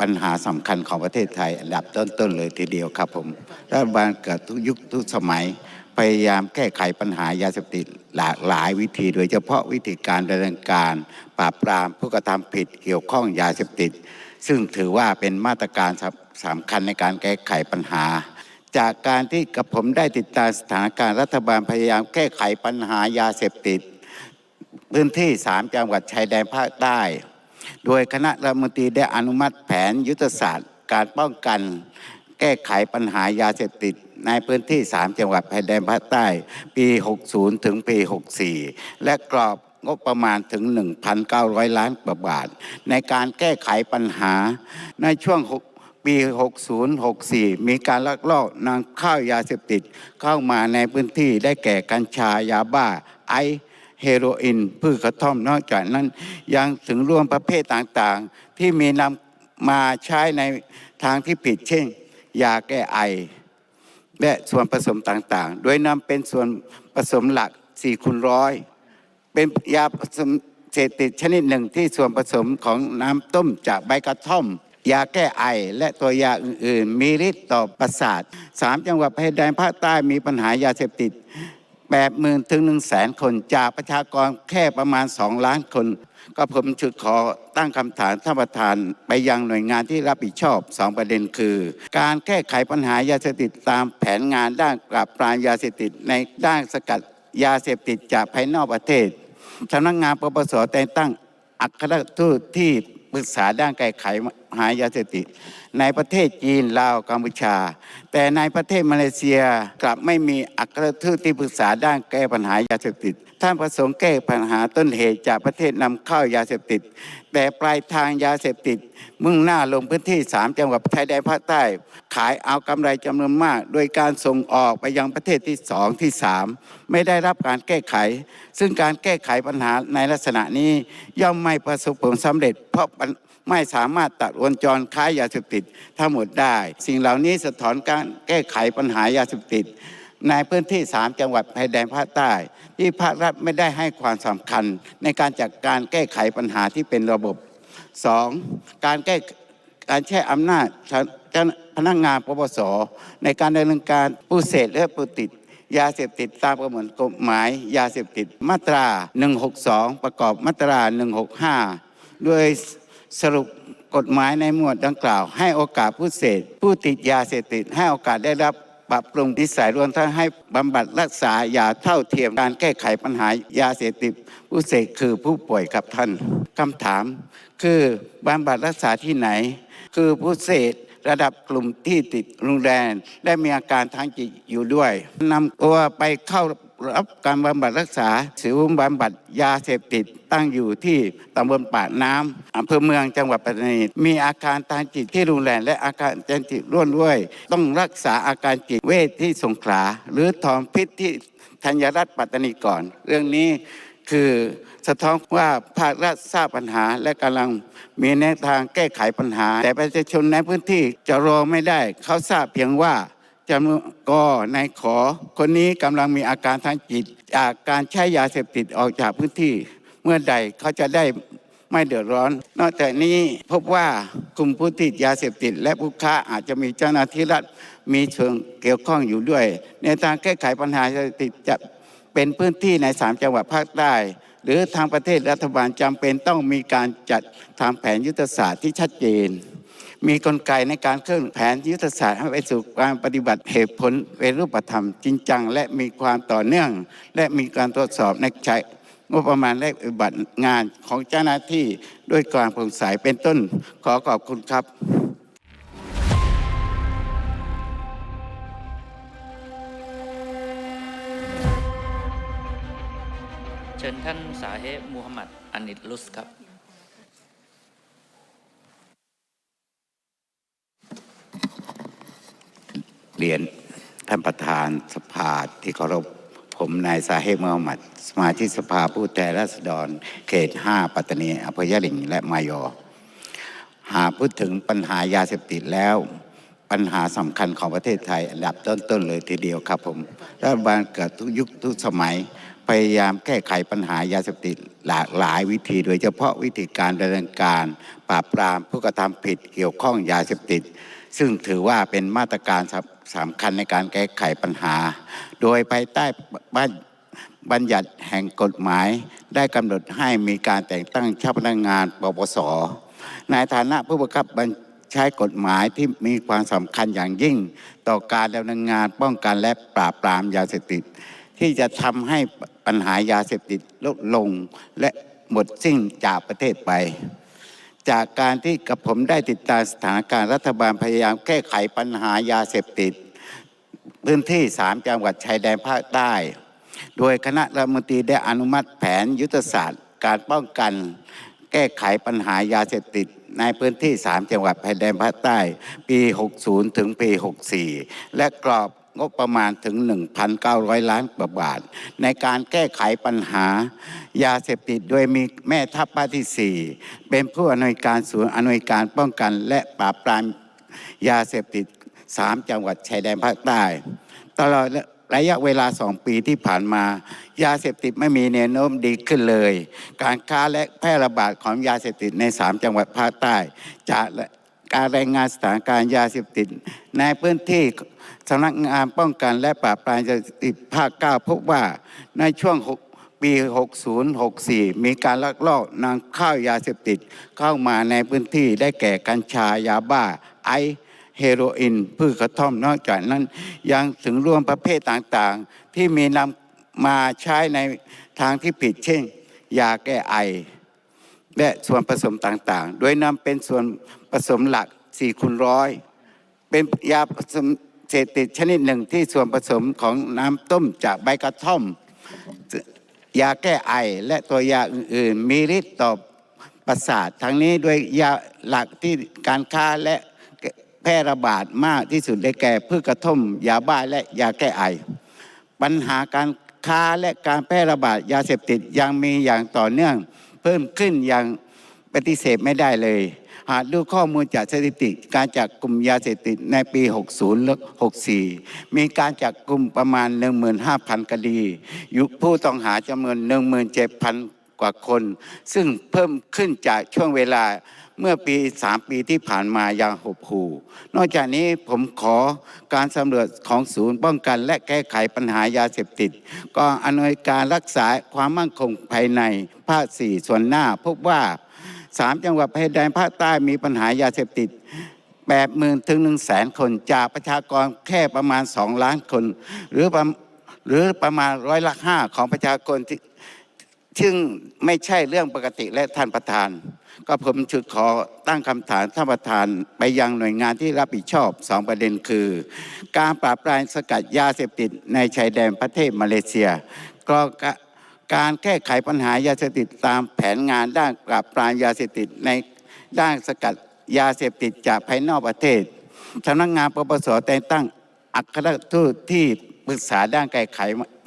ปัญหาสำคัญของประเทศไทยอันดับต้นๆเลยทีเดียวครับผมรัฐบาลเกิดทุกยุคทุกสมัย พยายามแก้ไขปัญหายาเสพติดหลากหลายวิธี โดยเฉพาะวิธีการดำเนินการปราบปรามผู้กระทำผิดเกี่ยวข้องยาเสพติด ซึ่งถือว่าเป็นมาตรการสำสำคัญในการแก้ไขปัญหา จากการที่กับผมได้ติดตามสถานการณ์รัฐบาลพยายามแก้ไขปัญหายาเสพติด พื้นที่ 3 จังหวัดชายแดนภาคใต้ โดยคณะรัฐมนตรีได้อนุมัติแผนยุทธศาสตร์ การป้องกัน แก้ไขปัญหายาเสพติดในพื้นที่ 3 จังหวัดชายแดนภาคใต้ ปี 60 ถึงปี 64 และกรอบงบประมาณถึง 1,900 ล้านบาท ในการแก้ไขปัญหาในช่วงปี 60-64 มีการลักลอบนำเข้ายาเสพติดเข้ามาในพื้นที่ได้แก่กัญชายาบ้า ไอซ์ เฮโรอีนพืชกระท่อมนอกจากนั้น ยังถึงรวมประเภทต่างๆ ที่มีนำมาใช้ในทางที่ผิดเช่น ยาแก้ไอ และส่วนผสมต่างๆ โดยนำเป็นส่วนผสมหลัก4คูณร้อยเป็นยาผสมเสพติดชนิดหนึ่งที่ส่วนผสมของน้ำต้มจากใบกระท่อม ยาแก้ไอ และตัวยาอื่น ๆ มีฤทธิ์ต่อประสาทสามจังหวัดภายแดนภาคใต้มีปัญหายาเสพติด 8 0,000ถึง1 0 0 0 0แสนคน จากประชากรแค่ประมาณ 2 ล้านคน ก็ผมชุดขอตั้งคำถามท่านประธานไปยังหน่วยงานที่รับผิดชอบ 2 ประเด็นคือ การแก้ไขปัญหายาเสพติดตามแผนงานด้านปราบปรามยาเสพติดในด้านสกัดยาเสพติดจากภายนอกประเทศสำนักงานปปสแต่งตั้งอัครทูตที่ ปรึกษาด้านแก้ไขหายาเสพติดในประเทศจีนลาวกัมพูชา แต่ในประเทศมาเลเซียกลับไม่มีอัครทูตที่ปรึกษาด้านแก้ปัญหายาเสพติด ท่านประสงค์แก้ปัญหาต้นเหตุจากประเทศนำเข้ายาเสพติด แต่ปลายทางยาเสพติด มุ่งหน้าลงพื้นที่ 3 จังหวัดชายแดนภาคใต้ ขายเอากำไรจำนวนมาก โดยการส่งออกไปยังประเทศที่ 2 ที่ 3 ไม่ได้รับการแก้ไข ซึ่งการแก้ไขปัญหาในลักษณะนี้ ย่อมไม่ประสบผลสำเร็จ เพราะไม่สามารถตัดวงจรค้ายาเสพติดทั้งหมดได้ สิ่งเหล่านี้สะท้อนการแก้ไขปัญหายาเสพติด ในพื้นที่ 3 จังหวัดภายแดนภาคใต้ ที่ภาครัฐไม่ได้ให้ความสำคัญในการจัดการแก้ไขปัญหาที่เป็นระบบ 2. การแก้การใช้อำนาจพนักงานปปส ในการดำเนินการผู้เสพและผู้ติดยาเสพติดตามประมวลกฎหมาย ยาเสพติดมาตรา 162 ประกอบมาตรา 165 โดยสรุปกฎหมายในหมวดดังกล่าว ให้โอกาสผู้เสพผู้ติดยาเสพติดให้โอกาสได้รับ ปรับปรุงนิสัยรวมทั้งให้บำบัดรักษาอย่าเท่าเทียมการแก้ไขปัญหายาเสพติดผู้เสพคือผู้ป่วยครับท่านคำถาม คือบำบัดรักษาที่ไหน คือผู้เสพระดับกลุ่มที่ติดรุนแรงและมีอาการทางจิตอยู่ด้วยนำตัวไปเข้า รับการบำบัดรักษาศูนย์บำบัดยาเสพติดตั้งอยู่ที่ตำบลป่าน้ำอำเภอเมืองจังหวัดปัตตานีมีอาการทางจิตที่รุนแรงและอาการทางจิตร่วมด้วย ต้องรักษาอาการจิตเวทที่สงขลาหรือทองพิษที่ธัญรัตน์ปัตตานีก่อน เรื่องนี้คือสะท้อนว่าภาครัฐทราบปัญหาและกำลังมีแนวทางแก้ไขปัญหา แต่ประชาชนในพื้นที่จะรอไม่ได้ เขาทราบเพียงว่า จำก็นายขอ คนนี้กำลังมีอาการทางจิต จากการใช้ยาเสพติดออกจากพื้นที่ เมื่อใดเขาจะได้ไม่เดือดร้อน นอกจากนี้พบว่ากลุ่มผู้ติดยาเสพติด และผู้ค้าอาจจะมีเจ้าหน้าที่รัฐมีเชิงเกี่ยวข้องอยู่ด้วย ในทางแก้ไขปัญหายาเสพติดจะเป็นพื้นที่ในสามจังหวัดภาคใต้หรือทางประเทศรัฐบาลจำเป็นต้องมีการจัดทำแผนยุทธศาสตร์ที่ชัดเจน มีกลไกในการเคลื่อนแผนยุทธศาสตร์ให้ไปสู่การปฏิบัติเหตุผลเป็นรูปธรรม จริงจัง และมีความต่อเนื่อง และมีการตรวจสอบในใช้งบประมาณและปฏิบัติงานของเจ้าหน้าที่ด้วยความโปร่งใสเป็นต้นขอขอบคุณครับเชิญท่านสาเฮมูฮัมหมัดอานิดลุสครับ เรียนท่านประธานสภาที่เคารพผมนายซาเฮมมูฮัมหมัด สมาชิกสภาผู้แทนราษฎร เขต 5 ปัตตานีอำเภอยะหลิงและมายอ หากพูดถึงปัญหายาเสพติดแล้ว ปัญหาสำคัญของประเทศไทย อันดับต้น ๆ เลยทีเดียวครับผมรัฐบาลเกิดทุกยุคทุกสมัยพพยายามแก้ไขปัญหายาเสพติดหลากหลายวิธี โดยเฉพาะวิธีการดำเนินการ ปราบปรามผู้กระทำผิดเกี่ยวข้องยาเสพติด ซึ่งถือว่าเป็นมาตรการสำคัญในการแก้ไขปัญหา โดยภายใต้บัญบัญญัติแห่งกฎหมายได้กำหนดให้มีการแต่งตั้งเจ้าพนักงานปปสในฐานะผู้บังคับบัญใช้กฎหมายที่มีความสำคัญอย่างยิ่ง ต่อการดำเนินงานป้องกันและปราบปรามยาเสพติด ที่จะทำให้ปัญหายาเสพติดลดลงและหมดสิ้นจากประเทศไป จากการที่กับผมได้ติดตามสถานการณ์รัฐบาลพยายามแก้ไขปัญหายาเสพติด พื้นที่ 3 จังหวัดชายแดนภาคใต้ โดยคณะรัฐมนตรีได้อนุมัติแผนยุทธศาสตร์ การป้องกัน แก้ไขปัญหายาเสพติดในพื้นที่ 3 จังหวัดชายแดนภาคใต้ ปี 60 ถึงปี 64 และกรอบ งบประมาณถึง 1,900 ล้านกว่าบาท ในการแก้ไขปัญหายาเสพติดโดยมีแม่ทัพภาคที่ 4 เป็นผู้อำนวยการศูนย์อำนวยการป้องกันและปราบปรามยาเสพติด 3 จังหวัดชายแดนภาคใต้ ตลอดระยะเวลาสองปีที่ผ่านมา ยาเสพติดไม่มีแนวโน้มดีขึ้นเลย การค้าและแพร่ระบาดของยาเสพติดใน 3 จังหวัดภาคใต้จากการรายงานสถานการณ์ยาเสพติดในพื้นที่ สำนักงานป้องกันและปราบปรามยาเสพติดภาค9พบว่าในช่วง6ปี 60-64 มีการลักลอบนำเข้ายาเสพติดเข้ามาในพื้นที่ได้แก่กัญชายาบ้าไอเฮโรอีนพืชกระท่อมนอกจากนั้น ยังถึงรวมประเภทต่างๆ ที่มีนำมาใช้ในทางที่ผิดเช่น ยาแก้ไอ และส่วนผสมต่างๆ โดยนำเป็นส่วนผสมหลัก4คูณร้อยเป็นยาผสม เสพติดชนิดหนึ่งที่ส่วนผสมของน้ำต้มจากใบกระท่อม ยาแก้ไอและตัวยาอื่นๆ มีฤทธิ์ต่อประสาททั้งนี้ด้วยยาหลักที่การค้าและแพร่ระบาดมากที่สุดได้แก่พืชกระท่อมยาบ้าและยาแก้ไอ ปัญหาการค้าและการแพร่ระบาดยาเสพติดยังมีอย่างต่อเนื่อง เพิ่มขึ้นอย่างปฏิเสธไม่ได้เลย หากดูข้อมูลจากสถิติ การจับกลุ่มยาเสพติดในปี 60และ64 มีการจับกลุ่มประมาณ 15,000 คดียุผู้ต้องหาจำนวน 17,000 กว่าคน ซึ่งเพิ่มขึ้นจากช่วงเวลาเมื่อปี 3 ปีที่ผ่านมาอย่างหดหู่ นอกจากนี้ผมขอการสำรวจของศูนย์ป้องกันและแก้ไขปัญหายาเสพติดกองอำนวยการรักษาความมั่นคงภายในภาค 4 ส่วนหน้าพบว่า 3จังหวัดภายในภาคใต้มีปัญหายาเสพติด8 0,000ถึง1 0 0 0 0แสนคนจากประชากรแค่ประมาณ2ล้านคน หรือประหรือประมาณร้อยละห้าของประชากรที่ซึ่งไม่ใช่เรื่องปกติและท่านประธาน ก็ผมจึงขอตั้งคำถามท่านประธานไปยังหน่วยงานที่รับผิดชอบสองประเด็นคือ การปราบปรามสกัดยาเสพติดในชายแดนประเทศมาเลเซียก็ การแก้ไขปัญหายาเสพติดตามแผนงานด้านปราบปรามยาเสพติดในด้านสกัดยาเสพติดจากภายนอกประเทศสำนักงานปปสแต่งตั้งอัครทูตที่ปรึกษาด้านแก้ไข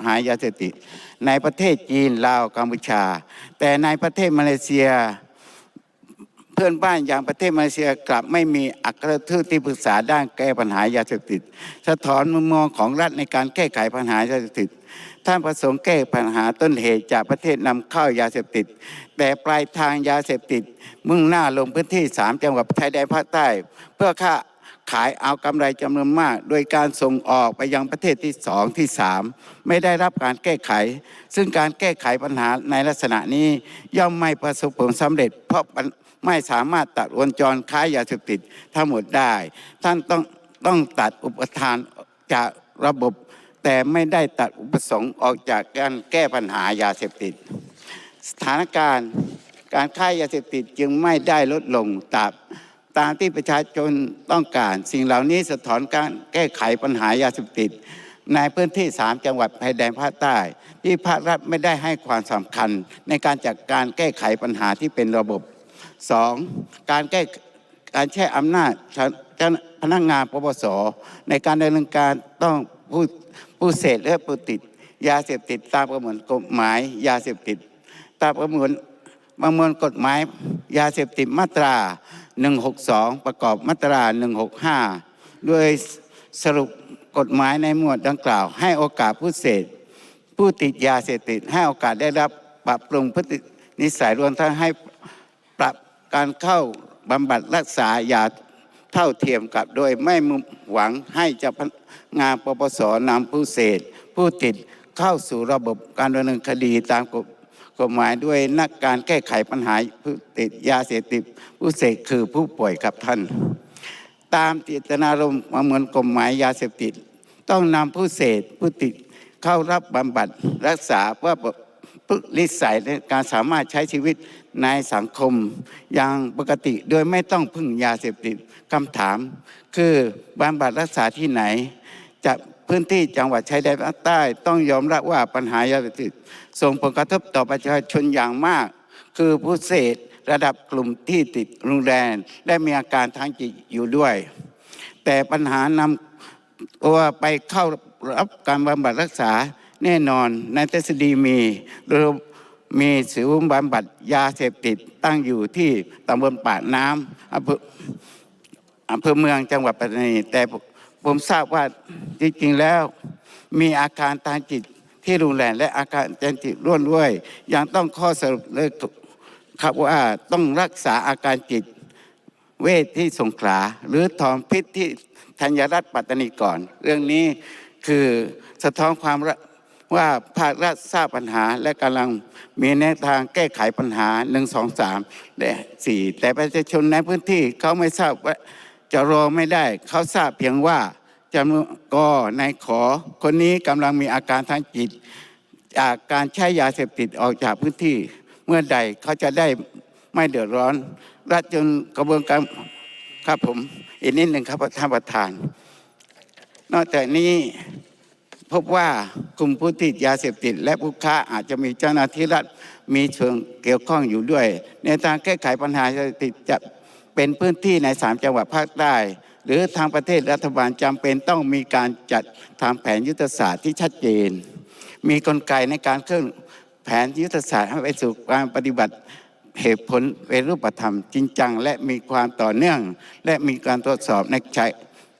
หายาเสพติดในประเทศจีนลาวกัมพูชา แต่ในประเทศมาเลเซีย เพื่อนบ้านอย่างประเทศมาเลเซียกลับไม่มีอัครทูตที่ปรึกษาด้านแก้ปัญหายาเสพติด สะท้อนมุมมองของรัฐในการแก้ไขปัญหายาเสพติด ท่านประสงค์แก้ปัญหาต้นเหตุจากประเทศนำเข้ายาเสพติด แต่ปลายทางยาเสพติด มุ่งหน้าลงพื้นที่ 3 จังหวัดชายแดนภาคใต้ เพื่อค่าขายเอากำไรจำนวนมาก โดยการส่งออกไปยังประเทศที่สองที่สามไม่ได้รับการแก้ไข ซึ่งการแก้ไขปัญหาในลักษณะนี้ ย่อมไม่ประสบผลสำเร็จ เพราะไม่สามารถตัดวงจรค้ายาเสพติดทั้งหมดได้ ท่านต้องต้องตัดอุปทานจากระบบ แต่ไม่ได้ตัดอุปสงค์ออกจากการแก้ปัญหายาเสพติด สถานการณ์การค้ายาเสพติดจึงไม่ได้ลดลงตามตามที่ประชาชนต้องการ สิ่งเหล่านี้สะท้อนการแก้ไขปัญหายาเสพติด ในพื้นที่ 3 จังหวัดภายแดนภาคใต้ ที่ภาครัฐไม่ได้ให้ความสำคัญในการจัดการแก้ไขปัญหาที่เป็นระบบ 2. การแก้การใช้อำนาจพนักงานปปสในการดำเนินการต้อง ผู้ผู้เสพและผู้ติด ยาเสพติดตามประมวลกฎหมาย ยาเสพติด ตามประมวลประมวลกฎหมาย ยาเสพติดมาตรา 162 ประกอบมาตรา 165 ด้วยสรุปกฎหมายในหมวดดังกล่าว ให้โอกาสผู้เสพผู้ติดยาเสพติดให้โอกาสได้รับปรับปรุงพฤตินิสัยรวมทั้งให้ปรับการเข้าบำบัดรักษายา เท่าเทียมกับโดยไม่หวังให้จะพนงานปปสนำผู้เสพผู้ติดเข้าสู่ระบบการดำเนินคดีตามกฎหมายด้วยนักการแก้ไขปัญหาผู้ติดยาเสพติดผู้เสพคือผู้ป่วยครับท่าน ตามเจตนารมณ์ประมวลกฎหมายยาเสพติด ต้องนำผู้เสพผู้ติดเข้ารับบำบัดรักษาเพื่อ นิสัยในการสามารถใช้ชีวิตในสังคมอย่างปกติ โดยไม่ต้องพึ่งยาเสพติดคำถาม คือบำบัดรักษาที่ไหนจากพื้นที่จังหวัดชายแดนภาคใต้ต้องยอมรับว่าปัญหายาเสพติดส่งผลกระทบต่อประชาชนอย่างมาก คือผู้เสพระดับกลุ่มที่ติดรุนแรงและมีอาการทางจิตอยู่ด้วย แต่ปัญหานำตัวไปเข้ารับการบำบัดรักษา แน่นอนในทฤษฎีมีโดยมีศูนย์บำบัดยาเสพติดตั้งอยู่ที่ตำบลป่าน้ำอำเภออำเภอเมืองจังหวัดปัตตานีแต่ผมทราบว่าจริงๆแล้วมีอาการทางจิตที่รุนแรงและอาการทางจิตร่วมด้วย ยังต้องข้อสรุปเลยครับว่าต้องรักษาอาการจิตเวทที่สงขลาหรือทองพิษที่ธัญรัตน์ปัตตานีก่อน เรื่องนี้คือสะท้อนความระ ว่าภาครัฐทราบปัญหาและกำลังมีแนวทางแก้ไขปัญหาหนึ่งสองสามและสี่แต่ประชาชนในพื้นที่เขาไม่ทราบว่าจะรอไม่ได้ เขาทราบเพียงว่าจำนวนก็นายขอ คนนี้กำลังมีอาการทางจิต จากการใช้ยาเสพติดออกจากพื้นที่ เมื่อใดเขาจะได้ไม่เดือดร้อนรัฐจนกระบวนการครับผม อีกนิดหนึ่งครับท่านประธาน นอกจากนี้ พบว่ากลุ่มผู้ติดยาเสพติด และผู้ค้าอาจจะมีเจ้าหน้าที่รัฐมีเชิงเกี่ยวข้องอยู่ด้วย ในทางแก้ไขปัญหายาเสพติดจะเป็นพื้นที่ในสามจังหวัดภาคใต้หรือทางประเทศรัฐบาลจำเป็นต้องมีการจัดทำแผนยุทธศาสตร์ที่ชัดเจน มีกลไกในการเคลื่อนแผนยุทธศาสตร์ให้ไปสู่การปฏิบัติเหตุผลเป็นรูปธรรมจริงจัง และมีความต่อเนื่อง และมีการตรวจสอบในใช้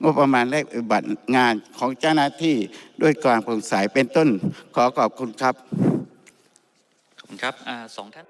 งบประมาณและบัตรงานของเจ้าหน้าที่ด้วยความโปร่งใสเป็นต้นขอขอบคุณครับ ขอบคุณครับอสองท่าน